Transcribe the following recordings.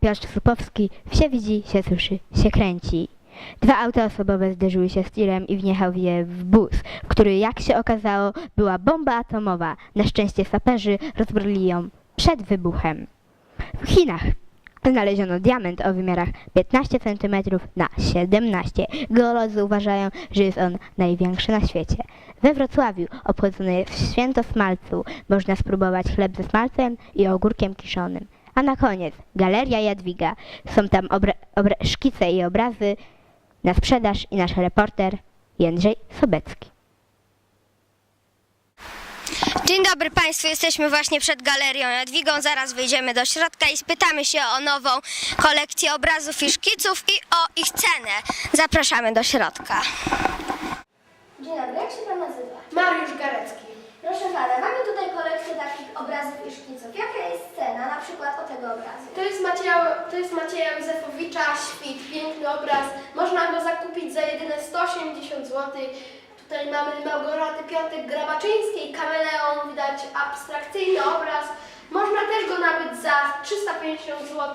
Piotr Supowski, wsie widzi, się słyszy, się kręci. Dwa auta osobowe zderzyły się z tirem i wjechał je w bus, który jak się okazało była bomba atomowa. Na szczęście saperzy rozbroili ją przed wybuchem. W Chinach znaleziono diament o wymiarach 15 cm na 17. Geolodzy uważają, że jest on największy na świecie. We Wrocławiu obchodzone jest święto smalcu. Można spróbować chleb ze smalcem i ogórkiem kiszonym. A na koniec Galeria Jadwiga. Są tam obra- obra- szkice i obrazy na sprzedaż i nasz reporter Jędrzej Sobecki. Dzień dobry Państwu, jesteśmy właśnie przed Galerią Jadwigą. Zaraz wejdziemy do środka i spytamy się o nową kolekcję obrazów i szkiców i o ich cenę. Zapraszamy do środka. Dzień dobry, jak się Pan nazywa? Mariusz Garecki. Mamy tutaj kolekcję takich obrazów i szkiców. Jaka jest cena na przykład o tego obrazu? To jest Macieja, to jest Macieja Józefowicza, świt, piękny obraz. Można go zakupić za jedyne 180 zł. Tutaj mamy Małgorzaty Piątek Grabaczyńskiej, kameleon, widać abstrakcyjny obraz. Można też go nabyć za 350 zł.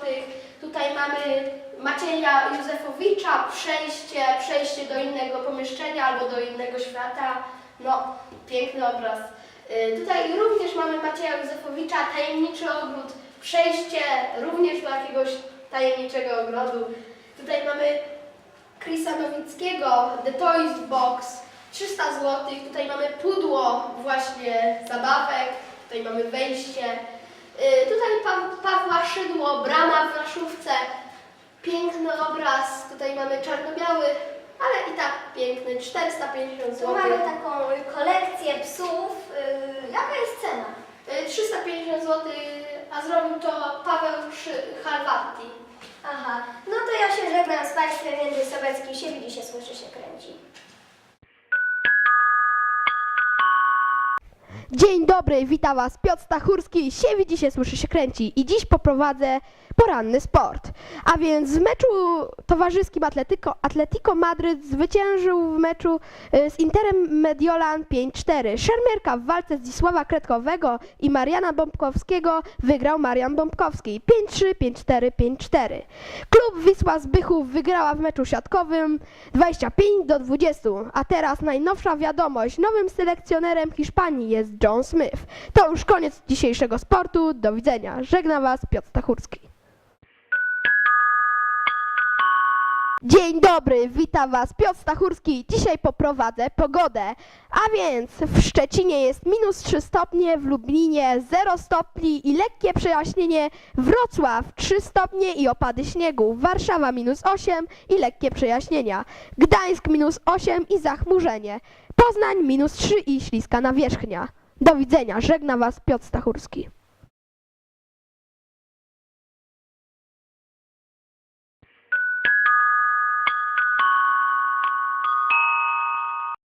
Tutaj mamy Macieja Józefowicza, przejście, przejście do innego pomieszczenia albo do innego świata. No, piękny obraz. Y, Tutaj również mamy Macieja Józefowicza, tajemniczy ogród, przejście również do jakiegoś tajemniczego ogrodu. Tutaj mamy Chrisa Nowickiego, The Toys Box, 300 zł. Tutaj mamy pudło właśnie zabawek, tutaj mamy wejście. Y, Tutaj pa Pawła Szydło, brama w naszówce, piękny obraz. Tutaj mamy czarno-biały, ale i tak piękny, 450 Tu zł. mamy taką kolekcję psów. Yy, jaka jest cena? Y, 350 zł, a zrobił to Paweł Szy-. Aha, no to ja się żegnam z Państwem, Jędrzej Sobecki. Się widzi, się słyszy, Dzień dobry, witam Was Piotr Stachurski, się widzi, się słyszy, się kręci i dziś poprowadzę poranny sport. A więc w meczu towarzyskim Atletico, Atletico Madryt zwyciężył w meczu y, z Interem Mediolan 5-4. Szermierka w walce Zdzisława Kretkowego i Mariana Bombkowskiego wygrał Marian Bombkowski 5-3, 5-4, 5-4. Klub Wisła Zbychów wygrała w meczu siatkowym 25 do 20. A teraz najnowsza wiadomość. Nowym selekcjonerem Hiszpanii jest John Smith. To już koniec dzisiejszego sportu. Do widzenia. Żegna Was Piotr Stachurski. Dzień dobry, witam Was Piotr Stachurski. Dzisiaj poprowadzę pogodę. A więc w Szczecinie jest minus 3 stopnie, w Lublinie 0 stopni i lekkie przejaśnienie, Wrocław 3 stopnie i opady śniegu, Warszawa minus 8 i lekkie przejaśnienia, Gdańsk minus 8 i zachmurzenie, Poznań minus 3 i śliska nawierzchnia. Do widzenia, żegna Was Piotr Stachurski.